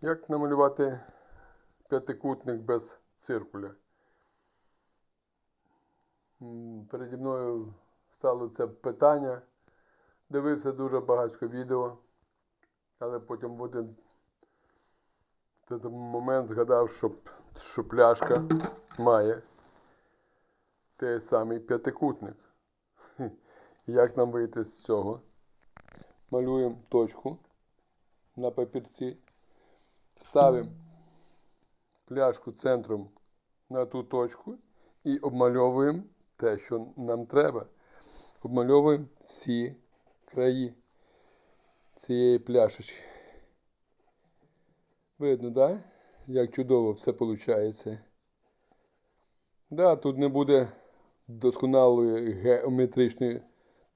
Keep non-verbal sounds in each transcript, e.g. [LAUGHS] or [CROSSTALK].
Як намалювати п'ятикутник без циркуля? Переді мною стало це питання. Дивився дуже багатько відео, але потім в один момент згадав, що, що пляшка має той самий п'ятикутник. [LAUGHS] Як нам вийти з цього? Малюємо точку на папірці, ставимо пляшку центром на ту точку і обмальовуємо те, що нам треба. Обмальовуємо всі краї цієї пляшечки. Видно, да? Як чудово все виходить. Да, тут не буде досконалої геометричної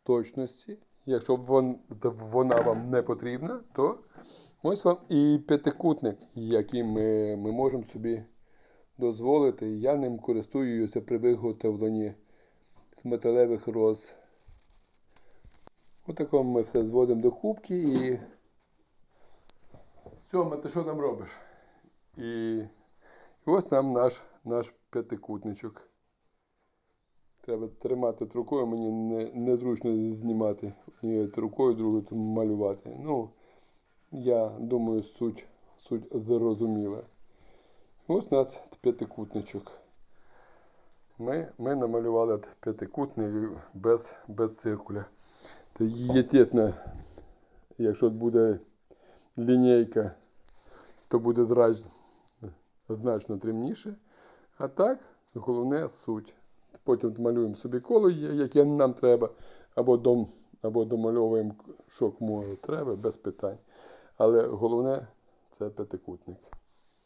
точності. Якщо вона вам не потрібна, то ось вам і п'ятикутник, який ми, ми можемо собі дозволити. Я ним користуюся при виготовленні металевих роз. Отако ми все зводимо до кубки і. Сьома, ти що там робиш? І, і ось нам наш, наш п'ятикутничок. Треба тримати рукою, мені не, незручно знімати однією рукою, другою малювати. Ну, я думаю, суть, суть зрозуміла. Ось у нас п'ятикутничок. Ми, ми намалювали п'ятикутник без, без циркуля. Та єтєтно, якщо буде лінійка, то буде значно темніше. А так, головне суть. Потім малюємо собі коло, яке нам треба, або, дом, або домальовуємо, що кому треба, без питань. Але головне це п'ятикутник.